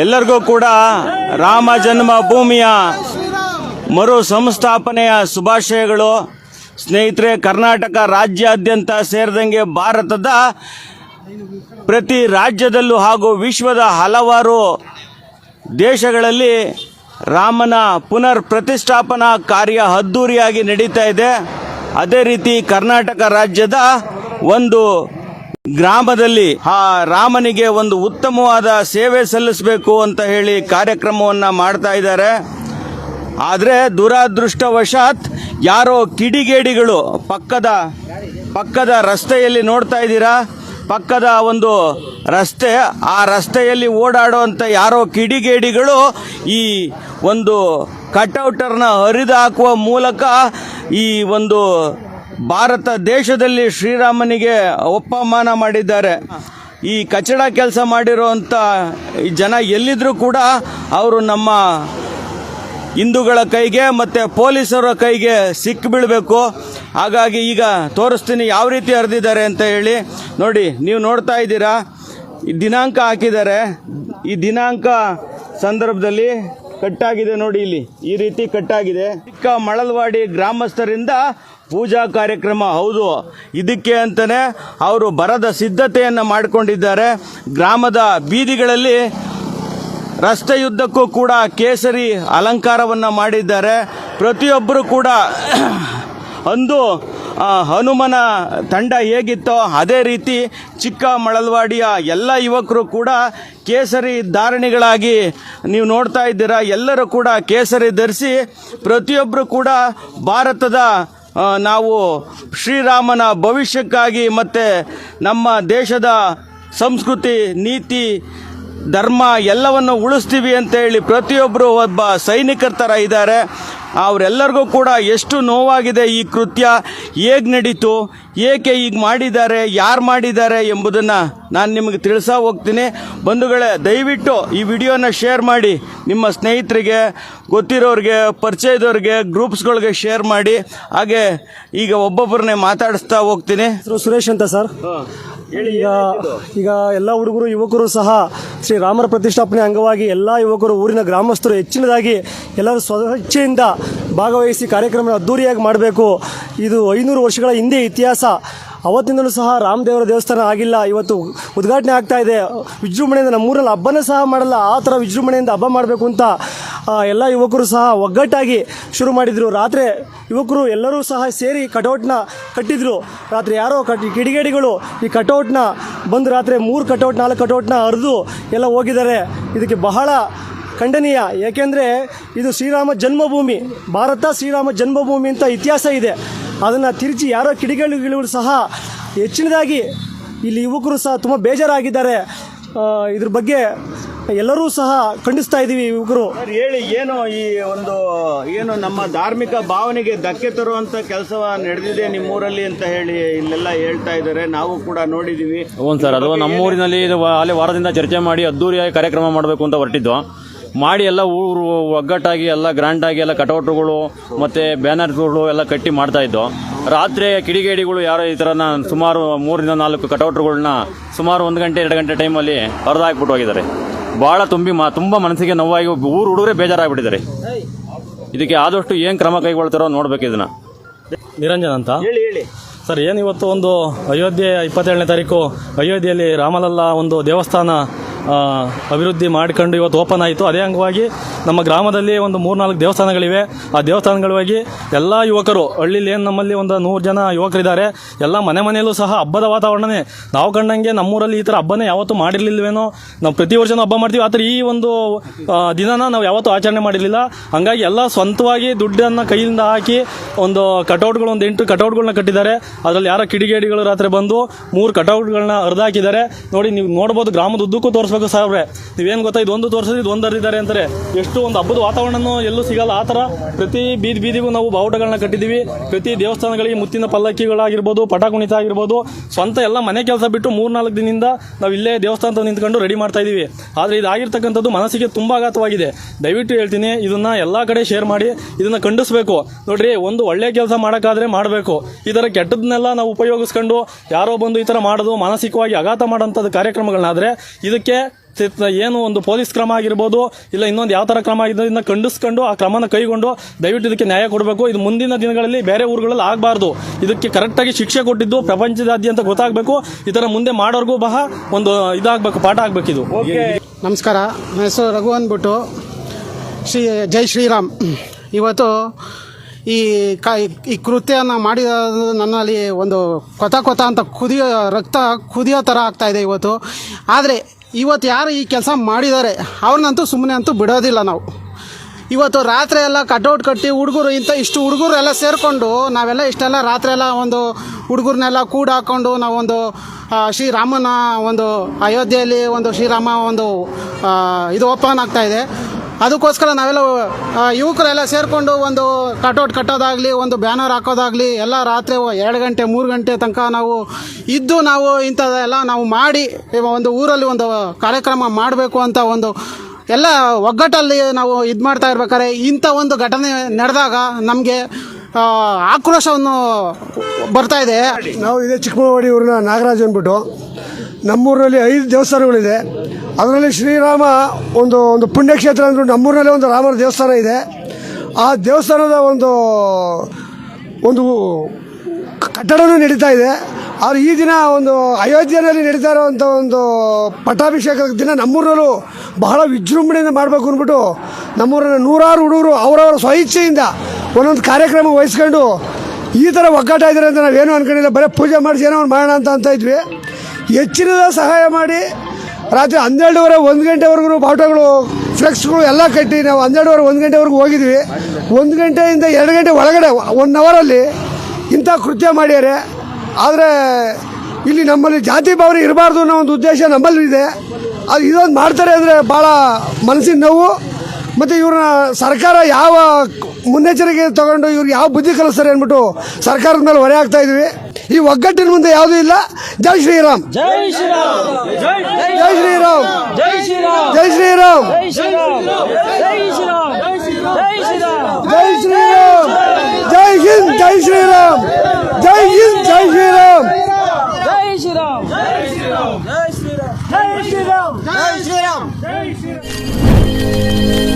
ಎಲ್ಲರಿಗೂ ಕೂಡ ರಾಮ ಜನ್ಮಭೂಮಿಯ ಮರು ಸಂಸ್ಥಾಪನೆಯ ಶುಭಾಶಯಗಳು. ಸ್ನೇಹಿತರೆ, ಕರ್ನಾಟಕ ರಾಜ್ಯಾದ್ಯಂತ ಸೇರಿದಂಗೆ ಭಾರತದ ಪ್ರತಿ ರಾಜ್ಯದಲ್ಲೂ ಹಾಗೂ ವಿಶ್ವದ ಹಲವಾರು ದೇಶಗಳಲ್ಲಿ ರಾಮನ ಪುನರ್ ಪ್ರತಿಷ್ಠಾಪನಾ ಕಾರ್ಯ ಅದ್ದೂರಿಯಾಗಿ ನಡೀತಾ ಇದೆ. ಅದೇ ರೀತಿ ಕರ್ನಾಟಕ ರಾಜ್ಯದ ಒಂದು ಗ್ರಾಮದಲ್ಲಿ ಆ ರಾಮನಿಗೆ ಒಂದು ಉತ್ತಮವಾದ ಸೇವೆ ಸಲ್ಲಿಸಬೇಕು ಅಂತ ಹೇಳಿ ಕಾರ್ಯಕ್ರಮವನ್ನು ಮಾಡ್ತಾ ಇದ್ದಾರೆ. ಆದರೆ ದುರಾದೃಷ್ಟವಶಾತ್ ಯಾರೋ ಕಿಡಿಗೇಡಿಗಳು ಪಕ್ಕದ ಪಕ್ಕದ ರಸ್ತೆಯಲ್ಲಿ ನೋಡ್ತಾ ಇದ್ದೀರಾ? ಪಕ್ಕದ ಒಂದು ರಸ್ತೆ, ಆ ರಸ್ತೆಯಲ್ಲಿ ಓಡಾಡುವಂಥ ಯಾರೋ ಕಿಡಿಗೇಡಿಗಳು ಈ ಒಂದು ಕಟೌಟರ್ನ ಹರಿದು ಹಾಕುವ ಮೂಲಕ ಈ ಒಂದು ಭಾರತ ದೇಶದಲ್ಲಿ ಶ್ರೀರಾಮನಿಗೆ ಒಪ್ಪಮಾನ ಮಾಡಿದ್ದಾರೆ. ಈ ಕಚಡ ಕೆಲಸ ಮಾಡಿರುವಂಥ ಜನ ಎಲ್ಲಿದ್ರೂ ಕೂಡ ಅವರು ನಮ್ಮ ಹಿಂದೂಗಳ ಕೈಗೆ ಮತ್ತು ಪೊಲೀಸರ ಕೈಗೆ ಸಿಕ್ಕಿಬಿಡಬೇಕು ಹಾಗಾಗಿ ಈಗ ತೋರಿಸ್ತೀನಿ ಯಾವ ರೀತಿ ಹರಿದಿದ್ದಾರೆ ಅಂತ ಹೇಳಿ. ನೋಡಿ, ನೀವು ನೋಡ್ತಾ ಇದ್ದೀರಾ, ಈ ದಿನಾಂಕ ಹಾಕಿದ್ದಾರೆ. ಈ ದಿನಾಂಕ ಸಂದರ್ಭದಲ್ಲಿ ಕಟ್ಟಾಗಿದೆ ನೋಡಿ ಇಲ್ಲಿ. ಈ ರೀತಿ ಕಟ್ಟಾಗಿದೆ. ಚಿಕ್ಕ ಮಳಲ್ವಾಡಿ ಗ್ರಾಮಸ್ಥರಿಂದ ಪೂಜಾ ಕಾರ್ಯಕ್ರಮ, ಹೌದು. ಇದಕ್ಕೆ ಅಂತಲೇ ಅವರು ಬರದ ಸಿದ್ಧತೆಯನ್ನು ಮಾಡಿಕೊಂಡಿದ್ದಾರೆ. ಗ್ರಾಮದ ಬೀದಿಗಳಲ್ಲಿ ರಸ್ತೆಯುದ್ದಕ್ಕೂ ಕೂಡ ಕೇಸರಿ ಅಲಂಕಾರವನ್ನು ಮಾಡಿದ್ದಾರೆ. ಪ್ರತಿಯೊಬ್ಬರು ಕೂಡ ಅಂದು ಹನುಮನ ತಂಡ ಹೇಗಿತ್ತೋ ಅದೇ ರೀತಿ ಚಿಕ್ಕ ಮಳಲ್ವಾಡಿಯ ಎಲ್ಲ ಯುವಕರು ಕೂಡ ಕೇಸರಿ ಧಾರಣಿಗಳಾಗಿ ನೀವು ನೋಡ್ತಾ ಇದ್ದೀರಾ. ಎಲ್ಲರೂ ಕೂಡ ಕೇಸರಿ ಧರಿಸಿ ಪ್ರತಿಯೊಬ್ಬರು ಕೂಡ ಭಾರತದ ನಾವು ಶ್ರೀರಾಮನ ಭವಿಷ್ಯಕ್ಕಾಗಿ ಮತ್ತು ನಮ್ಮ ದೇಶದ ಸಂಸ್ಕೃತಿ, ನೀತಿ, ಧರ್ಮ ಎಲ್ಲವನ್ನು ಉಳಿಸ್ತೀವಿ ಅಂತ ಹೇಳಿ ಪ್ರತಿಯೊಬ್ಬರು ಒಬ್ಬ ಸೈನಿಕರ ಥರ ಇದ್ದಾರೆ. ಅವರೆಲ್ಲರಿಗೂ ಕೂಡ ಎಷ್ಟು ನೋವಾಗಿದೆ ಈ ಕೃತ್ಯ ಹೇಗೆ ನಡೀತು ಏಕೆ ಈಗ ಮಾಡಿದ್ದಾರೆ ಯಾರು ಮಾಡಿದ್ದಾರೆ ಎಂಬುದನ್ನು ನಾನು ನಿಮಗೆ ತಿಳಿಸ ಹೋಗ್ತೀನಿ. ಬಂಧುಗಳೇ ದಯವಿಟ್ಟು ಈ ವಿಡಿಯೋನ ಶೇರ್ ಮಾಡಿ. ನಿಮ್ಮ ಸ್ನೇಹಿತರಿಗೆ ಗೊತ್ತಿರೋರಿಗೆ ಪರಿಚಯದವ್ರಿಗೆ ಗ್ರೂಪ್ಸ್ಗಳಿಗೆ ಶೇರ್ ಮಾಡಿ. ಹಾಗೆ ಈಗ ಒಬ್ಬೊಬ್ಬರನ್ನೇ ಮಾತಾಡಿಸ್ತಾ ಹೋಗ್ತೀನಿ. ಸುರೇಶ್ ಅಂತ ಸರ್. ಈಗ ಈಗ ಎಲ್ಲ ಹುಡುಗರು ಯುವಕರು ಸಹ ಶ್ರೀ ರಾಮರ ಪ್ರತಿಷ್ಠಾಪನೆ ಅಂಗವಾಗಿ ಎಲ್ಲ ಯುವಕರು ಊರಿನ ಗ್ರಾಮಸ್ಥರು ಹೆಚ್ಚಿನದಾಗಿ ಎಲ್ಲರೂ ಸ್ವಇಚ್ಛೆಯಿಂದ ಭಾಗವಹಿಸಿ ಕಾರ್ಯಕ್ರಮ ಅದ್ದೂರಿಯಾಗಿ ಮಾಡಬೇಕು. ಇದು ಐನೂರು ವರ್ಷಗಳ ಹಿಂದೆ ಇತಿಹಾಸ. ಅವತ್ತಿಂದಲೂ ಸಹ ರಾಮದೇವರ ದೇವಸ್ಥಾನ ಆಗಿಲ್ಲ. ಇವತ್ತು ಉದ್ಘಾಟನೆ ಆಗ್ತಾ ಇದೆ. ವಿಜೃಂಭಣೆಯಿಂದ ನಮ್ಮೂರಲ್ಲಿ ಹಬ್ಬನೇ ಸಹ ಮಾಡಲ್ಲ. ಆ ಥರ ವಿಜೃಂಭಣೆಯಿಂದ ಹಬ್ಬ ಮಾಡಬೇಕು ಅಂತ ಎಲ್ಲ ಯುವಕರು ಸಹ ಒಗ್ಗಟ್ಟಾಗಿ ಶುರು ಮಾಡಿದರು. ರಾತ್ರಿ ಯುವಕರು ಎಲ್ಲರೂ ಸಹ ಸೇರಿ ಕಟೌಟ್ನ ಕಟ್ಟಿದ್ರು. ರಾತ್ರಿ ಯಾರೋ ಕಟ್, ಕಿಡಿಗೇಡಿಗಳು ಈ ಕಟೌಟ್ನ ಬಂದು ರಾತ್ರಿ ಮೂರು ಕಟೌಟ್, ನಾಲ್ಕು ಕಟೌಟ್ನ ಹರಿದು ಎಲ್ಲ ಹೋಗಿದ್ದಾರೆ. ಇದಕ್ಕೆ ಬಹಳ ಖಂಡನೀಯ. ಏಕೆಂದರೆ ಇದು ಶ್ರೀರಾಮ ಜನ್ಮಭೂಮಿ. ಭಾರತ ಶ್ರೀರಾಮ ಜನ್ಮಭೂಮಿ ಅಂತ ಇತಿಹಾಸ ಇದೆ. ಅದನ್ನು ತಿರುಚಿ ಯಾರೋ ಕಿಡಿಗೇಡಿಗಳು ಸಹ ಹೆಚ್ಚಿನದಾಗಿ ಇಲ್ಲಿ ಯುವಕರು ಸಹ ತುಂಬ ಬೇಜಾರಾಗಿದ್ದಾರೆ. ಇದ್ರ ಬಗ್ಗೆ ಎಲ್ಲರೂ ಸಹ ಖಂಡಿಸ್ತಾ ಇದ್ದೀವಿ ಯುವಕರು. ಸರ್ ಹೇಳಿ ಏನು ಈ ಒಂದು ಏನು ನಮ್ಮ ಧಾರ್ಮಿಕ ಭಾವನೆಗೆ ಧಕ್ಕೆ ತರುವಂತ ಕೆಲಸ ನಡೆದಿದೆ ನಿಮ್ಮೂರಲ್ಲಿ ಅಂತ ಹೇಳಿ ಇಲ್ಲೆಲ್ಲ ಹೇಳ್ತಾ ಇದ್ದಾರೆ. ನಾವು ಕೂಡ ನೋಡಿದೀವಿ. ಹ್ಞೂ ಸರ್ ಅದು ನಮ್ಮೂರಿನಲ್ಲಿ ಅಲ್ಲಿ ವಾರದಿಂದ ಚರ್ಚೆ ಮಾಡಿ ಅದ್ದೂರಿಯಾಗಿ ಕಾರ್ಯಕ್ರಮ ಮಾಡಬೇಕು ಅಂತ ಹೊರಟಿದ್ದು. ಮಾಡಿ ಎಲ್ಲ ಊರು ಒಗ್ಗಟ್ಟಾಗಿ ಎಲ್ಲ ಗ್ರ್ಯಾಂಡಾಗಿ ಎಲ್ಲ ಕಟೌಟ್ಗಳು ಮತ್ತು ಬ್ಯಾನರ್ಗಳು ಎಲ್ಲ ಕಟ್ಟಿ ಮಾಡ್ತಾ ಇದ್ದು. ರಾತ್ರಿ ಕಿಡಿಗೇಡಿಗಳು ಯಾರೋ ಈ ಥರನ ಸುಮಾರು ಮೂರಿಂದ ನಾಲ್ಕು ಕಟೌಟ್ಗಳನ್ನ ಸುಮಾರು ಒಂದು ಗಂಟೆ ಎರಡು ಗಂಟೆ ಟೈಮಲ್ಲಿ ಹಾಕ್ಬಿಟ್ಟು ಹೋಗಿದ್ದಾರೆ. ಭಾಳ ತುಂಬಿ ಮಾ ತುಂಬ ಮನಸ್ಸಿಗೆ ನೋವಾಗಿ ಊರು ಹುಡುಗರೇ ಬೇಜಾರಾಗ್ಬಿಟ್ಟಿದ್ದಾರೆ. ಇದಕ್ಕೆ ಆದಷ್ಟು ಏನು ಕ್ರಮ ಕೈಗೊಳ್ತಾರೋ ನೋಡ್ಬೇಕು ಇದನ್ನ. ನಿರಂಜನ್ ಅಂತ? ಹೇಳಿ ಹೇಳಿ. ಸರ್ ಏನು ಇವತ್ತು ಒಂದು ಅಯೋಧ್ಯೆ ಇಪ್ಪತ್ತೇಳನೇ ತಾರೀಕು ಅಯೋಧ್ಯೆಯಲ್ಲಿ ರಾಮಲಲ್ಲ ಒಂದು ದೇವಸ್ಥಾನ ಅಭಿವೃದ್ಧಿ ಮಾಡಿಕೊಂಡು ಇವತ್ತು ಓಪನ್ ಆಯಿತು. ಅದೇ ಅಂಗವಾಗಿ ನಮ್ಮ ಗ್ರಾಮದಲ್ಲಿ ಒಂದು ಮೂರ್ನಾಲ್ಕು ದೇವಸ್ಥಾನಗಳಿವೆ. ಆ ದೇವಸ್ಥಾನಗಳಿಗಾಗಿ ಎಲ್ಲ ಯುವಕರು ಹಳ್ಳಿಲಿ ಏನು ನಮ್ಮಲ್ಲಿ ಒಂದು ನೂರು ಜನ ಯುವಕರಿದ್ದಾರೆ ಎಲ್ಲ ಮನೆ ಮನೆಯಲ್ಲೂ ಸಹ ಹಬ್ಬದ ವಾತಾವರಣನೇ. ನಾವು ಕಂಡಂಗೆ ನಮ್ಮೂರಲ್ಲಿ ಈ ಥರ ಹಬ್ಬನೇ ಯಾವತ್ತೂ ಮಾಡಿರಲಿಲ್ಲವೇನೋ ನಾವು ಪ್ರತಿ ವರ್ಷನೂ ಹಬ್ಬ ಮಾಡ್ತೀವಿ. ಆದರೆ ಈ ಒಂದು ಆ, ದಿನನ ನಾವು ಯಾವತ್ತೂ ಆಚರಣೆ ಮಾಡಿರಲಿಲ್ಲ. ಹಂಗಾಗಿ ಎಲ್ಲ ಸ್ವಂತವಾಗಿ ದುಡ್ಡನ್ನು ಕೈಯಿಂದ ಹಾಕಿ ಒಂದು ಕಟೌಟ್ಗಳು ಒಂದು ಎಂಟು ಕಟೌಟ್ಗಳನ್ನ ಕಟ್ಟಿದ್ದಾರೆ. ಅದರಲ್ಲಿ ಯಾರೋ ಕಿಡಿಗೇಡಿಗಳು ರಾತ್ರಿ ಬಂದು ಮೂರು ಕಟೌಟ್ಗಳನ್ನ ಹರಿದಾಕಿದ್ದಾರೆ. ನೋಡಿ ನೀವು ನೋಡ್ಬೋದು ಗ್ರಾಮದ ಉದ್ದಕ್ಕೂ ತೋರಿಸ್ಬೇಕು ಸಾಹೇಬ್ರೆ ನೀವೇನು ಗೊತ್ತಾ ಇದು ಒಂದು ತೋರಿಸಿದ್ರೆ ಇದು ಒಂದು ಹರಿದಿದ್ದಾರೆ ಅಂತಾರೆ. ಎಷ್ಟು ಒಂದು ಹಬ್ಬದ ವಾತಾವರಣನೂ ಎಲ್ಲೂ ಸಿಗಲ್ಲ. ಆ ಥರ ಪ್ರತಿ ಬೀದಿ ಬೀದಿಗೂ ನಾವು ಬಾವುಟಗಳನ್ನ ಕಟ್ಟಿದ್ದೀವಿ. ಪ್ರತಿ ದೇವಸ್ಥಾನಗಳಿಗೆ ಮುತ್ತಿನ ಪಲ್ಲಕ್ಕಿಗಳಾಗಿರ್ಬೋದು ಪಟ ಕುಣಿತ ಆಗಿರ್ಬೋದು, ಸ್ವಂತ ಎಲ್ಲ ಮನೆ ಕೆಲಸ ಬಿಟ್ಟು ಮೂರ್ನಾಲ್ಕು ದಿನದಿಂದ ನಾವು ಇಲ್ಲೇ ದೇವಸ್ಥಾನದ ನಿಂತ್ಕೊಂಡು ರೆಡಿ ಮಾಡ್ತಾ ಇದ್ದೀವಿ. ಆದರೆ ಇದಾಗಿರ್ತಕ್ಕಂಥದ್ದು ಮನಸ್ಸಿಗೆ ತುಂಬ ಆಘಾತವಾಗಿದೆ ದಯವಿಟ್ಟು ಹೇಳ್ತೀನಿ, ಇದನ್ನು ಎಲ್ಲ ಕಡೆ ಶೇರ್ ಮಾಡಿ, ಇದನ್ನು ಖಂಡಿಸಬೇಕು. ನೋಡ್ರಿ, ಒಂದು ಒಳ್ಳೆ ಕೆಲಸ ಮಾಡೋಕ್ಕಾದ್ರೆ ಮಾಡಬೇಕು. ಈ ಥರ ಕೆಟ್ಟದನ್ನೆಲ್ಲ ನಾವು ಉಪಯೋಗಿಸ್ಕೊಂಡು ಯಾರೋ ಬಂದು ಈ ಥರ ಮಾಡೋದು ಮಾನಸಿಕವಾಗಿ ಆಘಾತ ಮಾಡೋಂಥದ್ದು ಕಾರ್ಯಕ್ರಮಗಳನ್ನಾದರೆ ಇದಕ್ಕೆ ಏನು ಒಂದು ಪೊಲೀಸ್ ಕ್ರಮ ಆಗಿರ್ಬೋದು ಇಲ್ಲ ಇನ್ನೊಂದು ಯಾವ ತರ ಕ್ರಮ ಆಗಿದ್ದು ಇದನ್ನ ಖಂಡಿಸ್ಕೊಂಡು ಆ ಕ್ರಮನ ಕೈಗೊಂಡು ದಯವಿಟ್ಟು ಇದಕ್ಕೆ ನ್ಯಾಯ ಕೊಡಬೇಕು. ಇದು ಮುಂದಿನ ದಿನಗಳಲ್ಲಿ ಬೇರೆ ಊರುಗಳಲ್ಲಿ ಆಗಬಾರ್ದು. ಇದಕ್ಕೆ ಕರೆಕ್ಟಾಗಿ ಶಿಕ್ಷೆ ಕೊಟ್ಟಿದ್ದು ಪ್ರಪಂಚದಾದ್ಯಂತ ಗೊತ್ತಾಗಬೇಕು. ಈ ಮುಂದೆ ಮಾಡೋರ್ಗೂ ಬಹ ಒಂದು ಇದಾಗಬೇಕು ಪಾಠ ಆಗ್ಬೇಕು ಇದು. ನಮಸ್ಕಾರ. ನನ್ನ ಹೆಸರು ರಘು ಅಂದ್ಬಿಟ್ಟು. ಶ್ರೀ ಜೈ ಶ್ರೀರಾಮ್. ಇವತ್ತು ಈ ಕ ಈ ಕೃತ್ಯನ ಮಾಡಿದ ನನ್ನಲ್ಲಿ ಒಂದು ಕೊತ ಕೊತ ಅಂತ ಕುದಿಯೋ ರಕ್ತ ಕುದಿಯೋ ಥರ ಆಗ್ತಾಯಿದೆ ಇವತ್ತು. ಆದರೆ ಇವತ್ತು ಯಾರು ಈ ಕೆಲಸ ಮಾಡಿದ್ದಾರೆ, ಅವ್ರನ್ನಂತೂ ಸುಮ್ಮನೆ ಅಂತೂ ಬಿಡೋದಿಲ್ಲ ನಾವು. ಇವತ್ತು ರಾತ್ರಿ ಎಲ್ಲ ಕಟೌಟ್ ಕಟ್ಟಿ ಹುಡುಗರು ಇಂಥ ಇಷ್ಟು ಹುಡುಗರು ಎಲ್ಲ ಸೇರಿಕೊಂಡು ನಾವೆಲ್ಲ ಇಷ್ಟೆಲ್ಲ ರಾತ್ರಿ ಎಲ್ಲ ಒಂದು ಹುಡುಗರನ್ನೆಲ್ಲ ಕೂಡ ಹಾಕ್ಕೊಂಡು ನಾವೊಂದು ಶ್ರೀರಾಮನ ಒಂದು ಅಯೋಧ್ಯೆಯಲ್ಲಿ ಒಂದು ಶ್ರೀರಾಮ ಒಂದು ಇದು ಓಪನ್ ಆಗ್ತಾ ಇದೆ. ಅದಕ್ಕೋಸ್ಕರ ನಾವೆಲ್ಲ ಯುವಕರೆಲ್ಲ ಸೇರಿಕೊಂಡು ಒಂದು ಕಟೌಟ್ ಕಟ್ಟೋದಾಗಲಿ, ಒಂದು ಬ್ಯಾನರ್ ಹಾಕೋದಾಗಲಿ, ಎಲ್ಲ ರಾತ್ರಿ ಎರಡು ಗಂಟೆ, ಮೂರು ಗಂಟೆ ತನಕ ನಾವು ಇದ್ದು ನಾವು ಇಂಥದ್ದೆಲ್ಲ ನಾವು ಮಾಡಿ ಒಂದು ಊರಲ್ಲಿ ಒಂದು ಕಾರ್ಯಕ್ರಮ ಮಾಡಬೇಕು ಅಂತ ಒಂದು ಎಲ್ಲ ಒಗ್ಗಟ್ಟಲ್ಲಿ ನಾವು ಇದು ಮಾಡ್ತಾ ಇರ್ಬೇಕಾದ್ರೆ ಇಂಥ ಒಂದು ಘಟನೆ ನಡೆದಾಗ ನಮಗೆ ಆಕ್ರೋಶವನ್ನು ಬರ್ತಾ ಇದೆ. ನಾವು ಇದೇ ಚಿಕ್ಕಮಗಳೂರಿನ ಊರಿನ ನಾಗರಾಜ್ ಅಂದ್ಬಿಟ್ಟು, ನಮ್ಮೂರಲ್ಲಿ ಐದು ದೇವಸ್ಥಾನಗಳಿದೆ. ಅದರಲ್ಲಿ ಶ್ರೀರಾಮ ಒಂದು ಒಂದು ಪುಣ್ಯಕ್ಷೇತ್ರ ಅಂದರು ನಮ್ಮೂರಿನಲ್ಲಿ ಒಂದು ರಾಮರ ದೇವಸ್ಥಾನ ಇದೆ. ಆ ದೇವಸ್ಥಾನದ ಒಂದು ಒಂದು ಕಟ್ಟಡವೂ ನಡೀತಾ ಇದೆ. ಆದರೆ ಈ ದಿನ ಒಂದು ಅಯೋಧ್ಯೆಯಲ್ಲಿ ನಡೀತಾ ಇರೋವಂಥ ಒಂದು ಪಟ್ಟಾಭಿಷೇಕದ ದಿನ ನಮ್ಮೂರಲ್ಲೂ ಬಹಳ ವಿಜೃಂಭಣೆಯಿಂದ ಮಾಡಬೇಕು ಅಂದ್ಬಿಟ್ಟು ನಮ್ಮೂರಿನ ನೂರಾರು ಹುಡುಗರು ಅವರವರ ಸ್ವಇಚ್ಛೆಯಿಂದ ಒಂದೊಂದು ಕಾರ್ಯಕ್ರಮ ವಹಿಸ್ಕೊಂಡು ಈ ಥರ ಒಗ್ಗಟ್ಟ ಇದ್ದಾರೆ ಅಂತ ನಾವೇನು ಅನ್ಕೊಂಡಿಲ್ಲ. ಬರೀ ಪೂಜೆ ಮಾಡಿಸಿ ಏನೋ ಒಂದು ಮಾಡೋಣ ಅಂತ ಅಂತ ಇದ್ವಿ. ಹೆಚ್ಚಿನದ ಸಹಾಯ ಮಾಡಿ ರಾತ್ರಿ ಹನ್ನೆರಡುವರೆ, ಒಂದು ಗಂಟೆವರೆಗೂ ಬಾವುಟಗಳು ಫ್ಲೆಕ್ಸ್ಗಳು ಎಲ್ಲ ಕಟ್ಟಿ ನಾವು ಹನ್ನೆರಡುವರೆ, ಒಂದು ಗಂಟೆವರೆಗೂ ಹೋಗಿದ್ವಿ. ಒಂದು ಗಂಟೆಯಿಂದ ಎರಡು ಗಂಟೆ ಒಳಗಡೆ ಒನ್ ಅವರಲ್ಲಿ ಇಂಥ ಕೃತ್ಯ ಮಾಡ್ಯಾರೆ. ಆದರೆ ಇಲ್ಲಿ ನಮ್ಮಲ್ಲಿ ಜಾತಿ ಭಾವನೆ ಇರಬಾರ್ದು ಅನ್ನೋ ಒಂದು ಉದ್ದೇಶ ನಮ್ಮಲ್ಲಿ ಇದೆ. ಅದು ಇದೊಂದು ಮಾಡ್ತಾರೆ ಅಂದರೆ ಭಾಳ ಮನಸ್ಸಿನ ನೋವು. ಮತ್ತು ಇವ್ರನ್ನ ಸರ್ಕಾರ ಯಾವ ಮುನ್ನೆಚ್ಚರಿಕೆ ತಗೊಂಡು ಇವ್ರಿಗೆ ಯಾವ ಬುದ್ಧಿ ಕಲಿಸ್ತಾರೆ ಅಂದ್ಬಿಟ್ಟು ಸರ್ಕಾರದ ಮೇಲೆ ಹೊರೆ ಆಗ್ತಾ ಇದ್ವಿ. ಈ ಒಗ್ಗಟ್ಟಿನ ಮುಂದೆ ಯಾವುದೂ ಇಲ್ಲ ಜೈ ಶ್ರೀರಾಮ್ ಜೈ ಶ್ರೀರಾಮ್ ಜೈ ಶ್ರೀರಾಮ್ ಜೈ ಶ್ರೀರಾಮ್ ಜೈ ಶ್ರೀರಾಮ್ ಜೈ ಶ್ರೀರಾಮ್ ಜೈ ಶ್ರೀರಾಮ್ ಜೈ ಹಿಂದ್ ಜೈ ಶ್ರೀರಾಮ್ ಜೈ ಹಿಂದ್ ಜೈ ಶ್ರೀರಾಮ್ ಜೈ ಶ್ರೀರಾಮ್ ಜೈ ಶ್ರೀರಾಮ್ ಜೈ ಶ್ರೀರಾಮ್ ಜೈ ಶ್ರೀರಾಮ್ ಜೈ ಶ್ರೀರಾಮ್